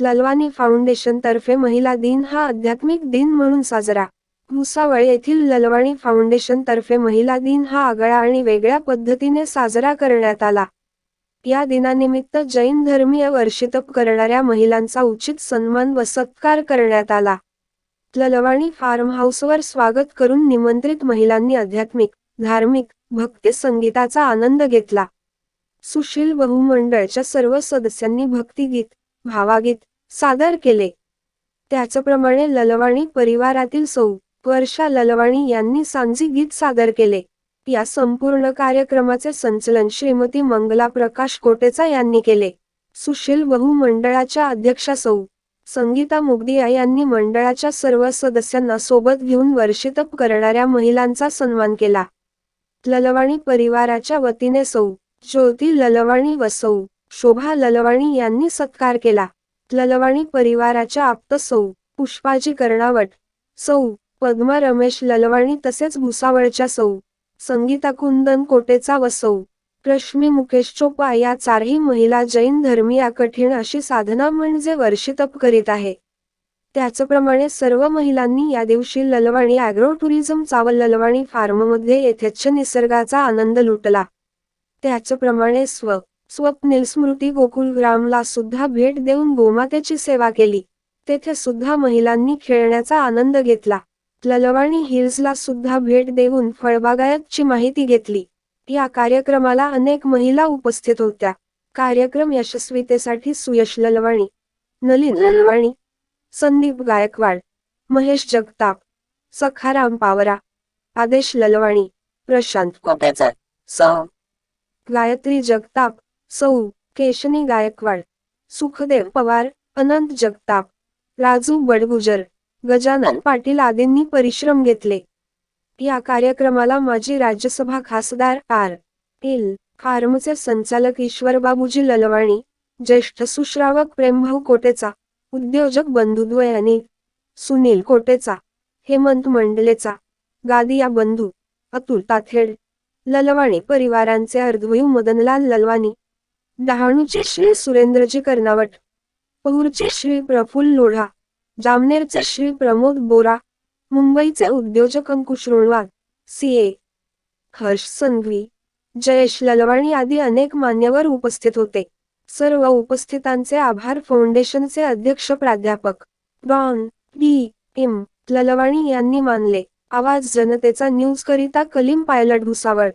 Lalwani foundation तर्फे महिला दिन हा आध्यात्मिक दिन म्हणून साजरा. भुसावळ येथील ललवाणी फाउंडेशन तर्फे महिला दिन हा आगळा आणि वेगळ्या पद्धतीने साजरा करण्यात आला. या दिनानिमित्त जैन धर्मीय वर्षितप करणाऱ्या महिलांचा उचित सन्मान व सत्कार करण्यात आला. ललवाणी फार्म हाऊसवर स्वागत करून निमंत्रित महिलांनी आध्यात्मिक धार्मिक भक्ती संगीताचा आनंद घेतला. सुशील बहुमंडळच्या सर्व सदस्यांनी भक्तिगीत भावागीत सादर केले. त्याचप्रमाणे ललवाणी परिवारातील सौ वर्षा ललवाणी यांनी सांजी गीत सादर केले. या संपूर्ण कार्यक्रमाचे संचलन श्रीमती मंगला प्रकाश कोटेचा यांनी केले. सुशील बहुमंडळाच्या अध्यक्षा सौ संगीता मुगदिया यांनी मंडळाच्या सर्व सदस्यांना सोबत घेऊन वर्षितप करणाऱ्या महिलांचा सन्मान केला. ललवाणी परिवाराच्या वतीने सौ ज्योती ललवाणी व सौ शोभा ललवाणी यांनी सत्कार केला. ललवाणी परिवाराच्या आप्त सौ पुष्पाजी कर्णावट. सौ पद्मा रमेश ललवाणी तसेच भुसावळच्या सौ संगीता कुंदन कोटेचा व सौ रश्मी मुकेश चोपा या चारही महिला जैन धर्मीया कठीण अशी साधना म्हणजे वर्षितप करीत आहे. त्याचप्रमाणे सर्व महिलांनी या दिवशी ललवाणी अॅग्रो टुरिझम चावल ललवाणी फार्ममध्ये येथेच्छ निसर्गाचा आनंद लुटला. त्याचप्रमाणे स्व स्वप्नील स्मृती गोकुल ग्रामला सुद्धा भेट देऊन गोमातेची सेवा केली. तेथे सुद्धा महिलांनी खेळण्याचा आनंद घेतला. ललवाणी हिल्सला सुद्धा भेट देऊन फळबागायतची माहिती घेतली. या कार्यक्रमाला अनेक महिला उपस्थित होत्या. कार्यक्रम यशस्वीतेसाठी सुयश ललवाणी नलिन ललवाणी संदीप गायकवाड महेश जगताप सखाराम पावरा आदेश ललवाणी प्रशांत गायत्री जगताप सौ केशनी गायकवाड सुखदेव पवार अनंत जगताप राजू बडगुजर गजानन पाटील आदींनी परिश्रम घेतले. या कार्यक्रमाला माजी राज्यसभा खासदार आर. एल. फार्मचे संचालक ईश्वर बाबूजी ललवाणी ज्येष्ठ सुश्रावक प्रेमभाऊ कोटेचा उद्योजक बंधुद्वयानी सुनील कोटेचा हेमंत मंडलेचा गादिया बंधू अतुल ताथेड ललवाणी परिवारांचे अर्धवयू मदनलाल ललवाणी डहाणूचे श्री सुरेंद्रजी कर्नावट पहूरचे श्री प्रफुल्ल लोढा जामनेरचे श्री प्रमोद बोरा मुंबईचे उद्योजक अंकुश रुणवाद सीए हर्ष संघवी जयेश ललवाणी आदी अनेक मान्यवर उपस्थित होते. सर्व उपस्थितांचे आभार फाउंडेशनचे अध्यक्ष प्राध्यापक डॉन डी एम ललवाणी यांनी मानले. आवाज जनतेचा न्यूज करिता कलीम पायलट भुसावळ.